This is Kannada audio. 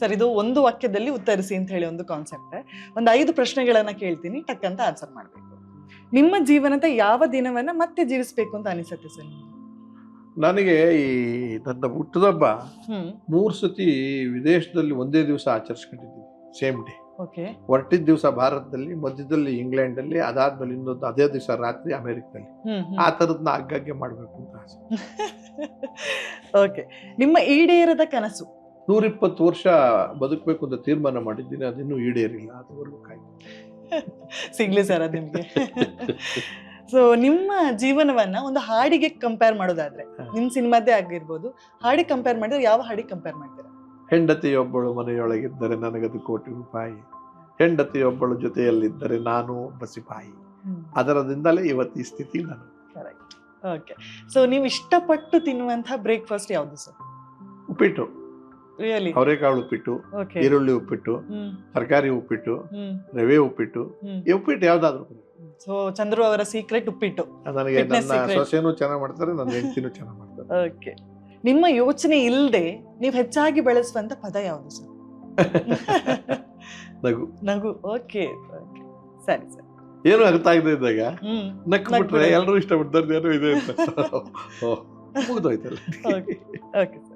ಸರ್ ಇದು ಒಂದು ವಾಕ್ಯದಲ್ಲಿ ಉತ್ತರಿಸಿ ಅಂತ ಹೇಳಿ ಒಂದು ಕಾನ್ಸೆಪ್ಟ್ ಒಂದು ಐದು ಪ್ರಶ್ನೆಗಳನ್ನ ಕೇಳ್ತೀನಿ ಟಕ್ ಅಂತ ಆನ್ಸರ್ ಮಾಡಬೇಕು. ನಿಮ್ಮ ಜೀವನದ ಯಾವ ದಿನವನ್ನ ಮತ್ತೆ ಜೀವಿಸಬೇಕು ಅಂತ ಅನಿಸುತ್ತೆ ಸರ್ ನನಗೆ ಈ ನನ್ನ ಹುಟ್ಟದಬ್ಬ ಮೂರು ಸತಿ ವಿದೇಶದಲ್ಲಿ ಒಂದೇ ದಿವಸ ಆಚರಿಸ್ಕೊಂಡಿದ್ದೀನಿ ಸೇಮ್ ಡೇ. ಓಕೆ. ಹೊರಟಿದ್ದ ದಿವಸ ಭಾರತದಲ್ಲಿ ಮಧ್ಯದಲ್ಲಿ ಇಂಗ್ಲೆಂಡಲ್ಲಿ ಅದಾದ್ಮೇಲೆ ಇನ್ನೊಂದು ಅದೇ ದಿವಸ ರಾತ್ರಿ ಅಮೆರಿಕದಲ್ಲಿ. ಆ ಥರದ್ನ ಆಗಾಗ್ಗೆ ಮಾಡಬೇಕು ಅಂತ ಆಸೆ. ಓಕೆ. ನಿಮ್ಮ ಈಡೇರದ ಕನಸು ನೂರಿಪ್ಪತ್ತು ವರ್ಷ ಬದುಕಬೇಕು ಅಂತ ತೀರ್ಮಾನ ಮಾಡಿದ್ದೀನಿ ಅದಿನ್ನೂ ಈಡೇರಿಲ್ಲ ಅದುವರೆಗೂ ಕಾಯ್ತು ಸಿಗ್ಲಿ ಸರ್ ಅದು ನಿಮಗೆ. ಸೊ ನಿಮ್ಮ ಜೀವನವನ್ನ ಒಂದು ಹಾಡಿಗೆ ಕಂಪೇರ್ ಮಾಡೋದಾದ್ರೆ ನಿಮ್ಮ ನಿಮ್ ಸಿನಿಮಾದೇ ಆಗಿರ್ಬೋದು ಹಾಡಿ ಕಂಪೇರ್ ಮಾಡಿದ್ರೆ ಯಾವ ಹಾಡಿ ಕಂಪೇರ್ ಮಾಡ್ತೀರಾ? ಹೆಂಡತಿಯೊಬ್ಬಳು ಮನೆಯೊಳಗಿದ್ದರೆ ನನಗದು ಕೋಟಿ ರೂಪಾಯಿ. ಹೆಂಡತಿಯೊಬ್ಬಳು ಜೊತೆಯಲ್ಲಿದ್ದರೆ ನಾನು ಒಬ್ಬ ಸಿಪಾಯಿ. ಅದರದಿಂದಲೇ ಇವತ್ತು ಈ ಸ್ಥಿತಿ ನಾನು. ಓಕೆ ಸೊ ನೀವು ಇಷ್ಟಪಟ್ಟು ತಿನ್ನುವಂತಹ ಬ್ರೇಕ್ಫಾಸ್ಟ್ ಯಾವುದು ಸರ್? ಉಪ್ಪಿಟ್ಟು. ಅವರೆಕಾಳು ಉಪ್ಪಿಟ್ಟು ಈರುಳ್ಳಿ ಉಪ್ಪಿಟ್ಟು ತರಕಾರಿ ಉಪ್ಪಿಟ್ಟು ರವೆ ಉಪ್ಪಿಟ್ಟು ಉಪ್ಪಿಟ್ಟು ಯಾವ್ದಾದ್ರು ಸೊ ಚಂದ್ರು ಅವರ ಸೀಕ್ರೆಟ್ ಉಪ್ಪಿಟ್ಟು. ನನಗೆ ನನ್ನ. ಸೊಸೆನೂ ಚೆನ್ನಾಗಿ ಮಾಡ್ತಾರೆ ನನ್ನ ಹೆಂಡತಿನೂ ಚೆನ್ನಾಗಿ ಮಾಡ್ತಾರೆ. ಓಕೆ ನಿಮ್ಮ ಯೋಚನೆ ಇಲ್ಲದೆ ನೀವು ಹೆಚ್ಚಾಗಿ ಬಳಸುವಂತ ಪದ ಯಾವುದು ಸರ್? ನಗು. ನಗು. ಓಕೆ ಸರಿ ಸರಿ. ಏನು ಅರ್ಥ ಆಗದೆ ಇದ್ದಾಗ ನಕ್ ನಕ್ಕು ಬಿಟ್ರೆ ಎಲ್ಲರೂ ಇಷ್ಟಪಡ್ತಾರೆ ಏನೋ ಇದೆ ಅಂತ. ಮುಗಿದೋಯ್ತಲ್ಲ. Okay okay sir.